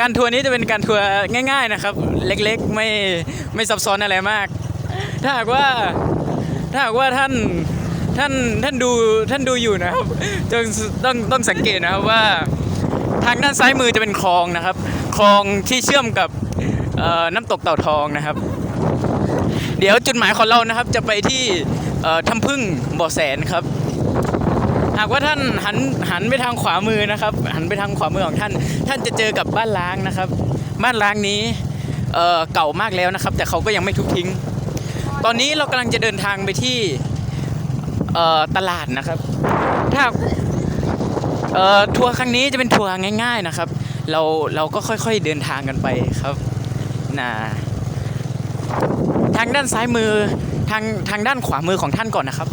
การทัวร์นี้จะเป็นการทัวร์ง่าย ๆนะครับ เล็กๆไม่ไม่ซับซ้อนอะไรมาก ถ้าหากว่าถ้าหากว่าท่านท่านท่านดูท่านดูอยู่นะครับต้องต้องต้องสังเกตนะครับว่าทางด้านซ้ายมือจะเป็นคลองนะครับ คลองที่เชื่อมกับน้ำตกเต่าทองนะครับ เดี๋ยวจุดหมายของเรานะครับจะไปที่เอ่อทำพึ่งบ่อแสนครับ หากว่าท่านหันหันไปทางขวามือนะครับ หันไปทางขวามือของท่าน ท่านจะเจอกับบ้านล้างนะครับ บ้านล้างนี้เอ่อเก่ามากแล้วนะครับ แต่เขาก็ยังไม่ทุบทิ้ง ตอนนี้เรากำลังจะเดินทางไปที่เอ่อตลาดนะครับ ถ้าเอ่อทัวร์ครั้งนี้จะเป็นทัวร์ง่าย ๆนะครับ เราเราก็ค่อยๆเดินทางกันไปครับนะทางด้านซ้ายมือทางทางด้านขวามือของท่านก่อนนะครับ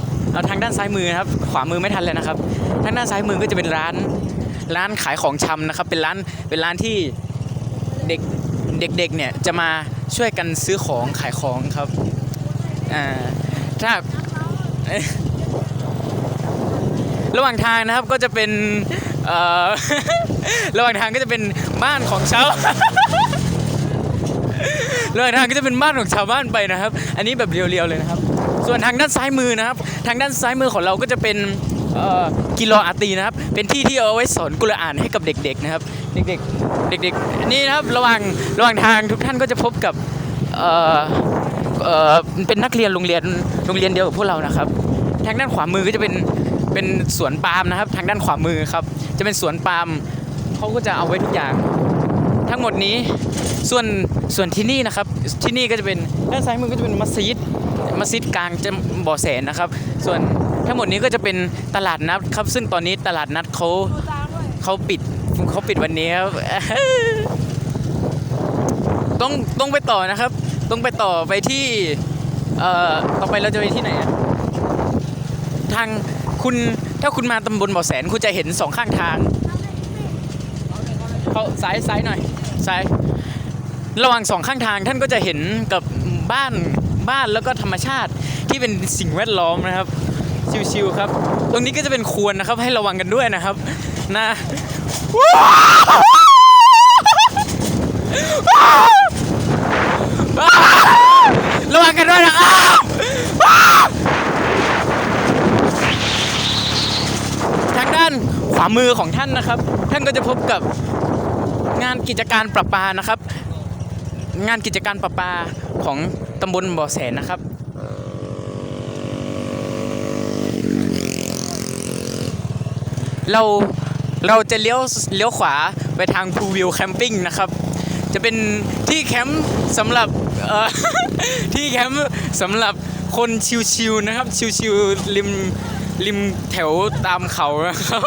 ทางด้านซ้ายมือนะครับ ขวามือไม่ทันเลยนะครับ ทางด้านซ้ายมือก็จะเป็นร้านร้านขายของชำนะครับ เป็นร้านเป็นร้านที่เด็กเด็กๆเนี่ยจะมาช่วยกันซื้อของขายของครับอ่าถ้าระหว่างทางนะครับก็จะเป็นระหว่างทางก็จะเป็นบ้านของชาวระหว่างทางก็จะเป็นบ้านของชาวบ้านไปนะครับ อันนี้แบบเรียวๆเลยนะครับ ส่วนทางด้านซ้ายมือนะครับ ทางด้านซ้ายมือของเราก็จะเป็นกิโลอาตีนะครับ เป็นที่ที่เอาไว้สอนกุรอานให้กับเด็กๆนะครับ เด็กๆ เด็กๆ นี่นะครับ ระหว่างระหว่างทางทุกท่านก็จะพบกับเออเออเป็นนักเรียนโรงเรียนโรงเรียนเดียวกับพวกเรานะครับ ทางด้านขวามือก็จะเป็นเป็นสวนปาล์มนะครับ ทางด้านขวามือครับ จะเป็นสวนปาล์มเขาก็จะเอาไว้ทุกอย่าง ทั้งหมดนี้ส่วนส่วนที่นี่นะครับที่นี่ก็จะเป็นด้านซ้ายมือก็จะเป็นมัสยิด มัสยิดกลางจะบ่อแสนนะครับ ส่วนทั้งหมดนี้ก็จะเป็นตลาดนัดครับ ซึ่งตอนนี้ตลาดนัดเขาเขาปิดเขาปิดวันนี้ครับต้องต้องไปต่อนะครับ ต้องไปต่อไปที่เอ่อต่อไปเราจะไปที่ไหนอะทางคุณถ้าคุณมาตำบลบ่อแสนคุณจะเห็นสองข้างทางเขาซ้ายซ้ายหน่อยซ้ายระหว่างสองข้างทางท่านก็จะเห็นกับบ้าน บ้านแล้วก็ธรรมชาติที่เป็นสิ่งแวดล้อมนะครับ ชิวๆครับ ตรงนี้ก็จะเป็นควรนะครับให้ระวังกันด้วยนะครับนะระวังกันด้วยนะครับทางด้านขวามือของท่านนะครับ ท่านก็จะพบกับงานกิจการประปานะครับ งานกิจการประปา ของตำบลบ่อแสนนะครับ เราเราจะเลี้ยวเลี้ยวขวาไปทางพูวิวแคมปิ้งนะครับ จะเป็นที่แคมป์สำหรับเอ่อที่แคมป์สำหรับคนชิวๆนะครับ ชิวๆริมริมแถวตามเขานะครับ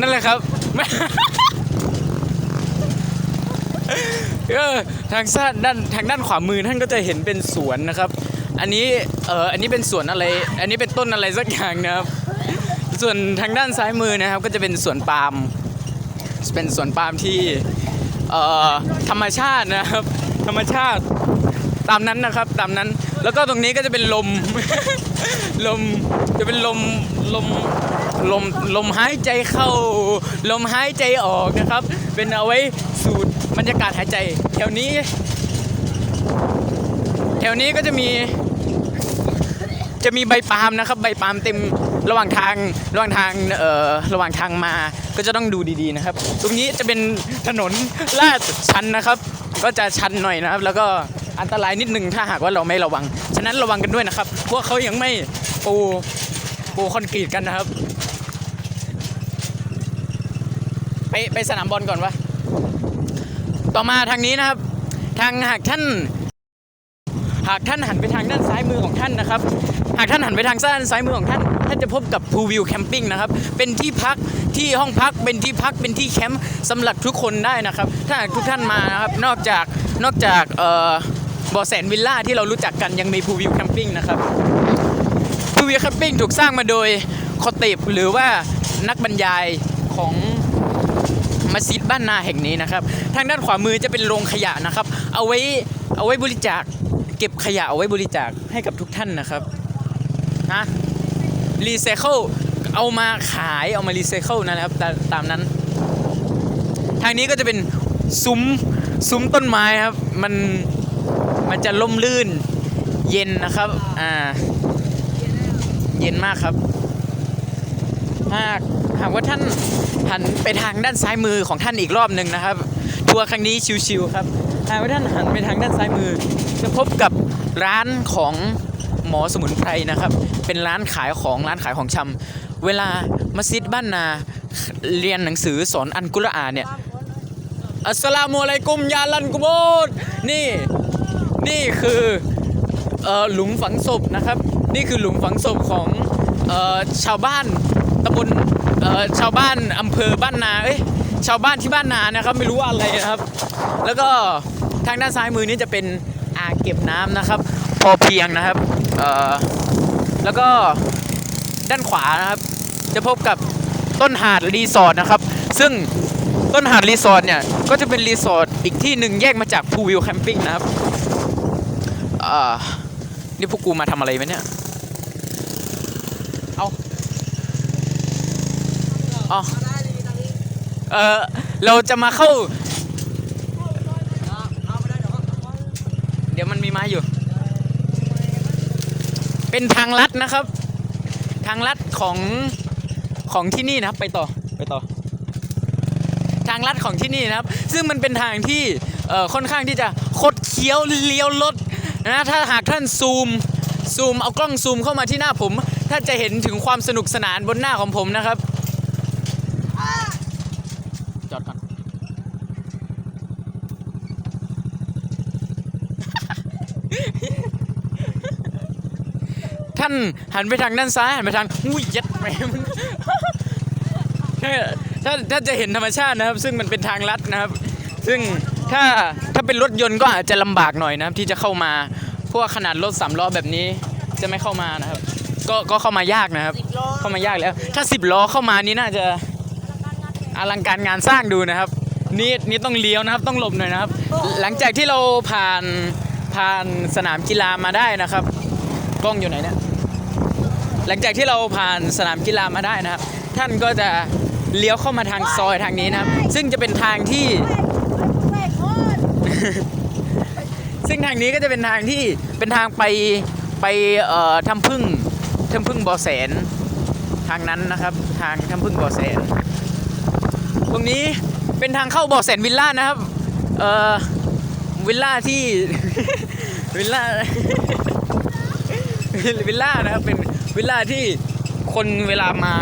นั่นแหละครับ ก็ทางซ้ายด้านทางด้านขวามือท่านก็จะเห็นเป็นสวนนะครับ อันนี้เอ่ออันนี้เป็นสวนอะไร อันนี้เป็นต้นอะไรสักอย่างนะครับ ส่วนทางด้านซ้ายมือนะครับ ก็จะเป็นสวนปาล์มเป็นสวนปาล์มที่เอ่อธรรมชาตินะครับ ธรรมชาติตามนั้นนะครับตามนั้นแล้วก็ตรงนี้ก็จะเป็นลม ลมจะเป็นลมลมลมลมหายใจเข้า ลมหายใจออกนะครับ เป็นเอาไว้สูด รรยากาศหายใจ แถวนี้ แถวนี้ก็จะมี จะมีใบปาล์มนะครับ ใบปาล์มเต็มระหว่างทางระหว่างทางเอ่อระหว่างทางมาก็จะต้องดูดีๆนะครับ ตรงนี้จะเป็นถนนลาดชันนะครับ ก็จะชันหน่อยนะครับ แล้วก็อันตรายนิดนึงถ้าหากว่าเราไม่ระวัง ฉะนั้นระวังกันด้วยนะครับ พวกเขายังไม่ปูปูคอนกรีตกันนะครับ ไปไปสนามบอลก่อนวะ ต่อมาทางนี้นะครับ ทางหากท่าน หากท่านหันไปทางด้านซ้ายมือของท่านนะครับ หากท่านหันไปทางด้านซ้ายมือของท่าน ท่านจะพบกับพูวิวแคมปิ้งนะครับ เป็นที่พักที่ห้องพัก เป็นที่พัก เป็นที่แคมป์สำหรับทุกคนได้นะครับ ถ้าหากทุกท่านมานะครับ นอกจาก นอกจากเอ่อบ่อแสนวิลล่าที่เรารู้จักกันยังมีพูวิวแคมปิ้งนะครับพูวิวแคมปิ้งถูกสร้างมาโดยคอติบหรือว่านักบรรยายของ มัสยิดบ้านนาแห่งนี้นะครับ ทางด้านขวามือจะเป็นโรงขยะนะครับ เอาไว้เอาไว้บริจาค เก็บขยะเอาไว้บริจาคให้กับทุกท่านนะครับนะรีไซเคิลเอามาขายเอามารีไซเคิลนั่นแหละครับตาตามนั้น ทางนี้ก็จะเป็นซุ้มซุ้มต้นไม้ครับ มันมันจะล่มลื่นเย็นนะครับอ่าเย็นมากครับหากหากว่าท่าน หันไปทางด้านซ้ายมือของท่านอีกรอบหนึ่งนะครับ ทัวร์ครั้งนี้ชิวๆครับหากท่านหันไปทางด้านซ้ายมือ จะพบกับร้านของหมอสมุนไพรนะครับ เป็นร้านขายของร้านขายของชำเวลามัสยิดบ้านนาเรียนหนังสือสอนอันกุรอานเนี่ยอัสสลามุอะลัยกุมยาลันกุโบดนี่นี่คืออหลุมฝังศพนะครับ นี่คือหลุมฝังศพของออชาวบ้านตำบล ชาวบ้านอำเภอบ้านนาเอ้ยชาวบ้านที่บ้านนานะครับ ไม่รู้ว่าอะไรนะครับ แล้วก็ทางด้านซ้ายมือนี้จะเป็นอ่างเก็บน้ำนะครับ พอเพียงนะครับแล้วก็ด้านขวานะครับ จะพบกับต้นหาดรีสอร์ทนะครับ ซึ่งต้นหาดรีสอร์ทเนี่ยก็จะเป็นรีสอร์ทอีกที่หนึ่งแยกมาจากพูวิวแคมปิ้งนะครับนี่พวกกูมาทำอะไรไหมเนี่ย เอา เอาเออเราจะมาเข้า เดี๋ยวมันมีไม้อยู่ เป็นทางลัดนะครับ ทางลัดของของที่นี่นะครับ ไปต่อไปต่อ ทางลัดของที่นี่นะครับ ซึ่งมันเป็นทางที่เอ่อค่อนข้างที่จะคดเคี้ยวเลี้ยวรถนะถ้าหากท่านซูมซูมเอากล้องซูมเข้ามาที่หน้าผม ท่านจะเห็นถึงความสนุกสนานบนหน้าของผมนะครับจอดก่อน ท่านหันไปทางด้านซ้ายหันไปทางอุ้ยเยัดแม่มถ้าถ้าจะเห็นธรรมชาตินะครับ ซึ่งมันเป็นทางลัดนะครับ ซึ่งถ้าถ้าเป็นรถยนต์ก็อาจจะลำบากหน่อยนะครับ ที่จะเข้ามาเพราะว่าขนาดรถสามล้อแบบนี้จะไม่เข้ามานะครับ ก็ก็เข้ามายากนะครับ เข้ามายากแล้ว ถ้าสิบล้อเข้ามานี่น่าจะอลังการงานสร้างดูนะครับ นี่นี่ต้องเลี้ยวนะครับต้องหลบหน่อยนะครับ หลังจากที่เราผ่านผ่านสนามกีฬามาได้นะครับ กล้องอยู่ไหนเนี่ย หลังจากที่เราผ่านสนามกีฬามาได้นะครับ ท่านก็จะเลี้ยวเข้ามาทางซอยทางนี้นะครับ ซึ่งจะเป็นทางที่ ซึ่งทางนี้ก็จะเป็นทางที่เป็นทางไปไปเอ่อทำพึ่งทำพึ่งบ่อแสนทางนั้นนะครับ ทางทำพึ่งบ่อแสน ตรงนี้เป็นทางเข้าบ่อแสนวิลล่านะครับเอ่อวิลล่าที่ วิลล่า วิลล่านะครับเป็น วิลล่าที่คนเวลามา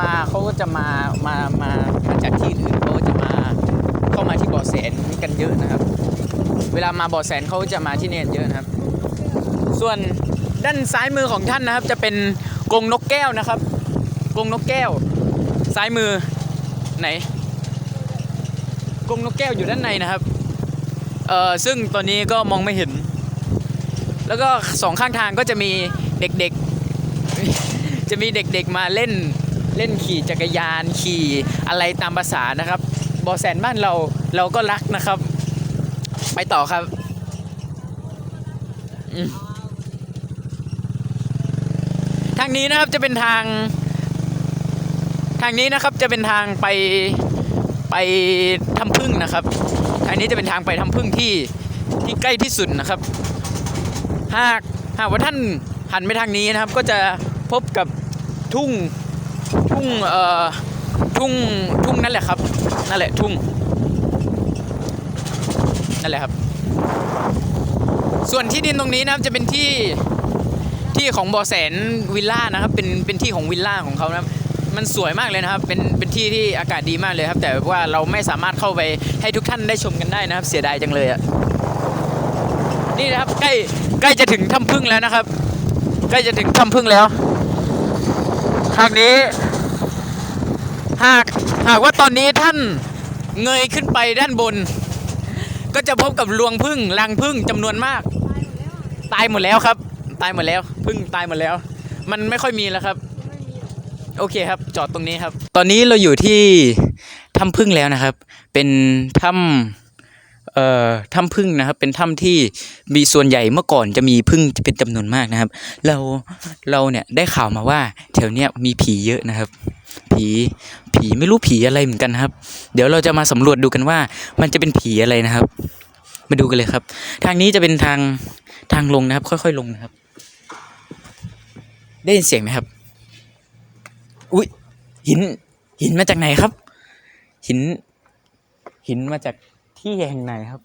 มาเขาก็จะมามามามาจากที่อื่นเขาก็จะมาเข้ามาที่บ่อแสนกันเยอะนะครับ เวลามาบ่อแสนเขาจะมาที่เนี่ยเยอะนะครับ ส่วนด้านซ้ายมือของท่านนะครับ จะเป็นกรงนกแก้วนะครับกรงนกแก้ว ซ้ายมือไหนกรงนกแก้วอยู่ด้านในนะครับเอ่อซึ่งตอนนี้ก็มองไม่เห็น แล้วก็สองข้างทางก็จะมีเด็กๆ จะมีเด็กๆมาเล่นเล่นขี่จักรยานขี่อะไรตามภาษานะครับบอแสนบ้านเราเราก็รักนะครับ ไปต่อครับทางนี้นะครับจะเป็นทาง ทางนี้นะครับจะเป็นทางไปไปทำพึ่งนะครับทางนี้จะเป็นทางไปทำพึ่งที่ที่ใกล้ที่สุดนะครับ หากหากว่าท่านหันไปทางนี้นะครับ ก็จะพบกับ ทุ่งทุ่งเอ่อทุ่งทุ่งนั่นแหละครับนั่นแหละทุ่งนั่นแหละครับ ส่วนที่ดินตรงนี้นะครับจะเป็นที่ที่ของบอแสนวิลล่านะครับ เป็นเป็นที่ของวิลล่าของเขานะครับมันสวยมากเลยนะครับ เป็น เป็นที่ที่อากาศดีมากเลยครับ แต่ว่าเราไม่สามารถเข้าไปให้ทุกท่านได้ชมกันได้นะครับ เสียดายจังเลยอะ นี่นะครับใกล้ใกล้จะถึงถ้ำพึ่งแล้วนะครับ ใกล้จะถึงถ้ำพึ่งแล้ว ทางนี้ หากหากว่าตอนนี้ท่านเงยขึ้นไปด้านบน ก็จะพบกับรวงพึ่งรังพึ่งจำนวนมาก ตายหมดแล้วครับ ตายหมดแล้วพึ่งตายหมดแล้ว มันไม่ค่อยมีแล้วครับ โอเคครับ จอดตรงนี้ครับ ตอนนี้เราอยู่ที่ถ้ำพึ่งแล้วนะครับ เป็นถ้ำ เอ่อถ้ำพึ่งนะครับ เป็นถ้ำที่มีส่วนใหญ่เมื่อก่อนจะมีพึ่งจะเป็นจำนวนมากนะครับ เราเราเนี่ยได้ข่าวมาว่าแถวเนี้ยมีผีเยอะนะครับ ผีผีไม่รู้ผีอะไรเหมือนกันครับ เดี๋ยวเราจะมาสำรวจดูกันว่า มันจะเป็นผีอะไรนะครับ มาดูกันเลยครับ ทางนี้จะเป็นทางทางลงนะครับ ค่อยๆลงนะครับ ได้ยินเสียงไหมครับอุ้ยหินหินมาจากไหนครับ หิน หินมาจาก ที่แห่งไหนครับ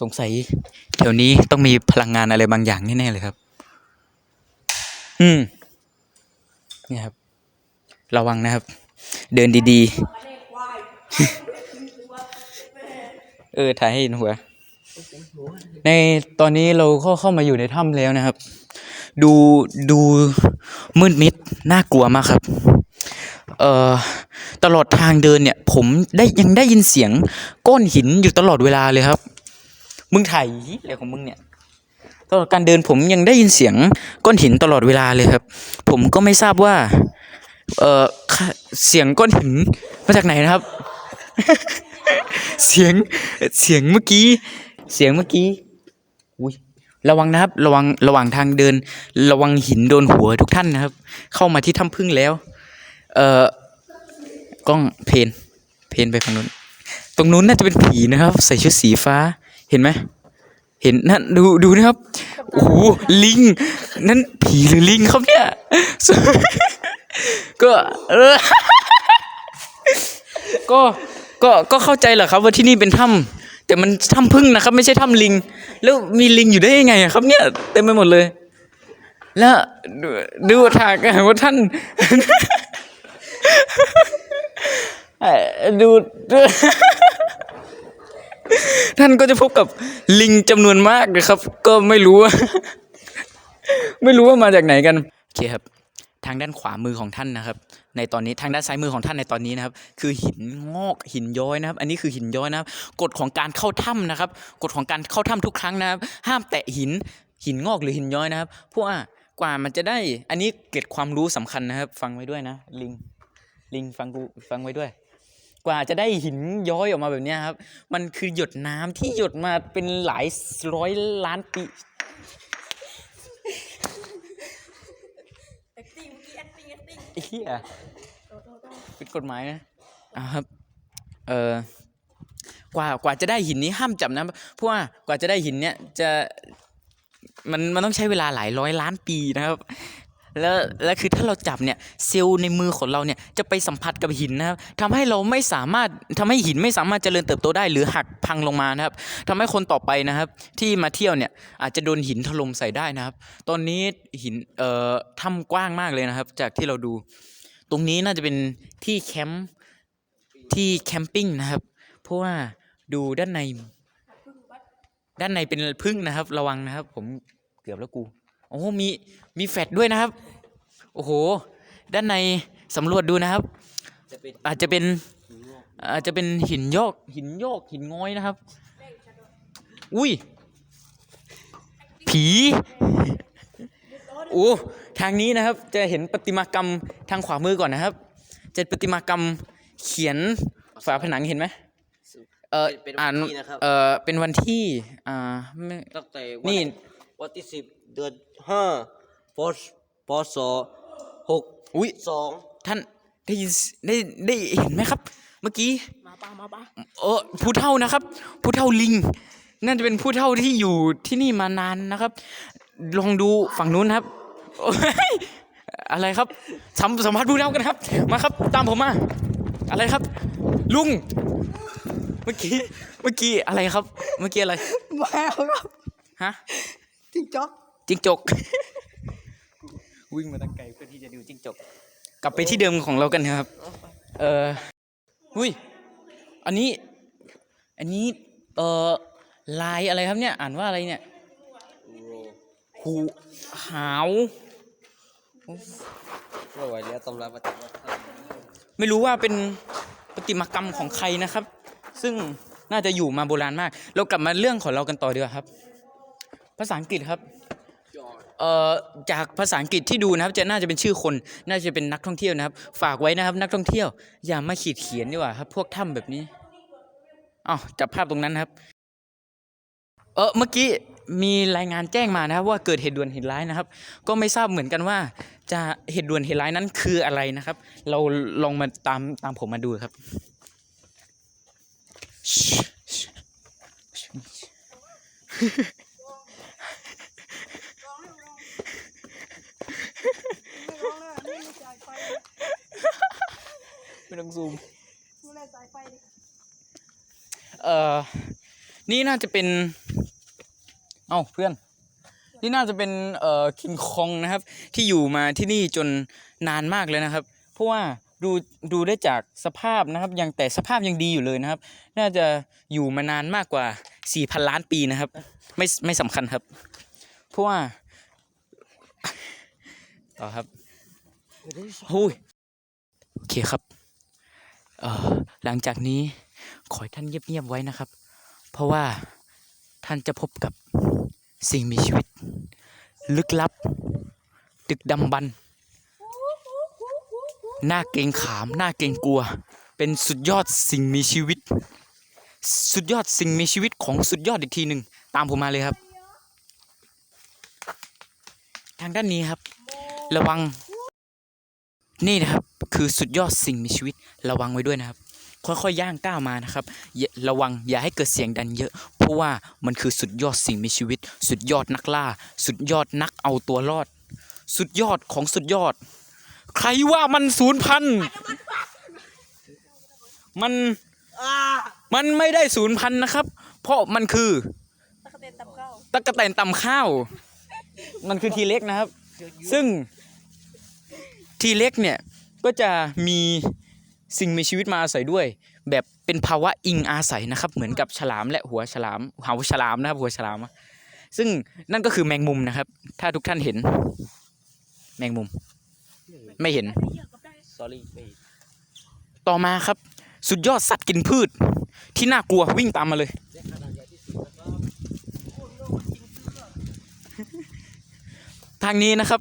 สงสัยแถวนี้ต้องมีพลังงานอะไรบางอย่างแน่ๆเลยครับ อืมเนี่ยครับ ระวังนะครับ เดินดีๆ เออถ่ายให้เห็นหัว ในตอนนี้เราก็เข้ามาอยู่ในถ้ำแล้วนะครับ ดูดูมืดมิดน่ากลัวมากครับ เอ่อตลอดทางเดินเนี่ย ผมได้ยังได้ยินเสียงก้อนหินอยู่ตลอดเวลาเลยครับ มึงถ่ายอะไรของมึงเนี่ยตลอดการเดินผมยังได้ยินเสียงก้อนหินตลอดเวลาเลยครับ ผมก็ไม่ทราบว่า เอ่อเสียงก้อนหินมาจากไหนนะครับ เสียงเสียงเมื่อกี้ เสียงเมื่อกี้อุ้ยระวังนะครับ ระวังระหว่างทางเดิน ระวังหินโดนหัวทุกท่านนะครับ เข้ามาที่ถ้ำพึ่งแล้ว เอ่อกล้องเพนเพนไปฝั่งนู้นตรงนู้นน่าจะเป็นผีนะครับ ใส่ชุดสีฟ้าเห็นไหมเห็นนั่นดูดูนะครับโอ้โหลิง นั่นผีหรือลิงครับเนี่ยก็เออก็ก็ก็เข้าใจแหละครับว่าที่นี่เป็นถ้ำแต่มันถ้ำพึ่งนะครับ ไม่ใช่ถ้ำลิง แล้วมีลิงอยู่ได้ยังไงครับ เนี่ยเต็มไปหมดเลย แล้วดูดูถากว่าท่าน ดูท่านก็จะพบกับลิงจำนวนมากนะครับ ก็ไม่รู้ว่า ไม่รู้ว่ามาจากไหนกันโอเคครับ ทางด้านขวามือของท่านนะครับ ในตอนนี้ทางด้านซ้ายมือของท่านในตอนนี้นะครับ คือหินงอกหินย้อยนะครับ อันนี้คือหินย้อยนะครับ กฎของการเข้าถ้ำนะครับ กฎของการเข้าถ้ำทุกครั้งนะครับ ห้ามแตะหินหินงอกหรือหินย้อยนะครับเพราะว่ากว่ามันจะได้ อันนี้เกร็ดความรู้สำคัญนะครับ ฟังไว้ด้วยนะลิง ลิงฟังกูฟังไว้ด้วย กว่าจะได้หินย้อยออกมาแบบเนี้ยครับ มันคือหยดน้ำที่หยดมาเป็นหลายร้อยล้านปี acting เมื่อกี้ acting acting ไอ้เหี้ยโตโตโตเป็นกฎหมายนะอ่าครับ เออกว่ากว่าจะได้หินนี้ห้ามจับนะเพราะว่ากว่าจะได้หินเนี้ยจะมันมันต้องใช้เวลาหลายร้อยล้านปีนะครับ แล้วแล้วคือถ้าเราจับเนี่ยเซลล์ในมือของเราเนี่ยจะไปสัมผัสกับหินนะครับทำให้เราไม่สามารถทำให้หินไม่สามารถเจริญเติบโตได้หรือหักพังลงมานะครับทำให้คนต่อไปนะครับ ที่มาเที่ยวเนี่ยอาจจะโดนหินถล่มใส่ได้นะครับ ตอนนี้หินเอ่อถ้ำกว้างมากเลยนะครับ จากที่เราดู ตรงนี้น่าจะเป็นที่แคมป์ที่แคมปิ้งนะครับ เพราะว่าดูด้านใน ด้านในเป็นพึ่งนะครับ ระวังนะครับ ผมเกือบแล้วกู โอ้โหมีมีแฟดด้วยนะครับ โอ้โห ด้านในสำรวจดูนะครับ อาจจะเป็นอาจจะเป็นหินโยกหินโยกหินง้อยนะครับ อุ้ย ผี โอ้ ทางนี้นะครับ จะเห็นประติมากรรมทางขวามือก่อนนะครับ จะประติมากรรมเขียนฝาผนังเห็นไหมเออเป็นอ่านวันที่นะครับเออเป็นวันที่ อ่าไม่ตั้งแต่นี่ วันที่สิบเดือนห้าพศพศหกอุ้ยสองท่านได้ยินได้ได้เห็นไหมครับ เมื่อกี้มาปะมาปะเออผู้เท่านะครับ ผู้เท่าลิงน่าจะเป็นผู้เท่าที่อยู่ที่นี่มานานนะครับ ลองดูฝั่งนู้นนะครับโอ้ยอะไรครับสัมสัมภาษณ์ผู้เท่ากันครับ มาครับ ตามผมมาอะไรครับ ลุง เมื่อกี้เมื่อกี้อะไรครับ เมื่อกี้อะไรแมวครับฮะ จิงจ๊อกจิ้งจก วิ่งมาตั้งไกลเพื่อที่จะดูจิ้งจก กลับไปที่เดิมของเรากันนะครับ เออหุ้ย อันนี้ อันนี้ เออลายอะไรครับเนี่ย อ่านว่าอะไรเนี่ย หูหาวไม่ไหวแล้วตำราปฏิวัติครับไม่รู้ว่าเป็นประติมากรรมของใครนะครับ ซึ่งน่าจะอยู่มาโบราณมาก เรากลับมาเรื่องของเรากันต่อดีกว่าครับ ภาษาอังกฤษครับเอ่อจากภาษาอังกฤษที่ดูนะครับ จะน่าจะเป็นชื่อคน น่าจะเป็นนักท่องเที่ยวนะครับ ฝากไว้นะครับ นักท่องเที่ยว อย่ามาขีดเขียนดีกว่าครับ พวกถ้ำแบบนี้อ้าวจับภาพตรงนั้นนะครับ เออเมื่อกี้มีรายงานแจ้งมานะครับ ว่าเกิดเหตุด่วนเหตุร้ายนะครับ ก็ไม่ทราบเหมือนกันว่า จะเหตุด่วนเหตุร้ายนั้นคืออะไรนะครับ เราลองมาตามตามผมมาดูครับ ไม่ร้องเลยนี่ไม่จ่ายไฟ ไม่ต้องซูมไม่ได้จ่ายไฟเลยเอ่อ นี่น่าจะเป็น เอ้าเพื่อน นี่น่าจะเป็นเอ่อคิงคองนะครับ ที่อยู่มาที่นี่จนนานมากเลยนะครับ เพราะว่าดูดูได้จากสภาพนะครับ ยังแต่สภาพยังดีอยู่เลยนะครับ น่าจะอยู่มานานมากกว่า4,000ล้านปีนะครับ ไม่ไม่สำคัญครับ เพราะว่าต่อครับหุยโอเคครับ เออหลังจากนี้ขอให้ท่านเงียบๆไว้นะครับ เพราะว่าท่านจะพบกับสิ่งมีชีวิต ลึกลับ ดึกดำบรรพ์น่าเกรงขามหน่าเกรงกลัว เป็นสุดยอดสิ่งมีชีวิต สุดยอดสิ่งมีชีวิตของสุดยอดอีกทีหนึ่งตามผมมาเลยครับ ทางด้านนี้ครับ ระวัง นี่นะครับคือสุดยอดสิ่งมีชีวิตระวังไว้ด้วยนะครับ ค่อยๆย่างก้าวมานะครับอย่าระวังอย่าให้เกิดเสียงดังเยอะ เพราะว่ามันคือสุดยอดสิ่งมีชีวิต สุดยอดนักล่า สุดยอดนักเอาตัวรอด สุดยอดของสุดยอด ใครว่ามันศูนย์พันธุ์มันมันไม่ได้ศูนย์พันธุ์นะครับ เพราะมันคือตะกะเตนตำข้าวตะกะแตนตำข้าว มันคือทีเล็กนะครับ ซึ่ง ทีเล็กเนี่ยก็จะมีสิ่งมีชีวิตมาอาศัยด้วย แบบเป็นภาวะอิงอาศัยนะครับ เหมือนกับฉลามและหัวฉลามหัวฉลามนะครับหัวฉลามอะซึ่งนั่นก็คือแมงมุมนะครับ ถ้าทุกท่านเห็น แมงมุม ไม่เห็น sorry ไม่ต่อมาครับ สุดยอดสัตว์กินพืช ที่น่ากลัววิ่งตามมาเลย ทางนี้นะครับ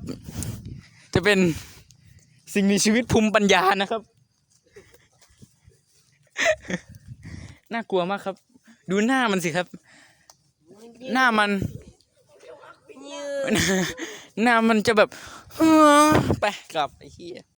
จะเป็น สิ่งมีชีวิตภูมิปัญญานะครับ น่ากลัวมากครับ ดูหน้ามันสิครับ หน้ามัน หน้ามันจะแบบเออไปกลับไอ้เหี้ย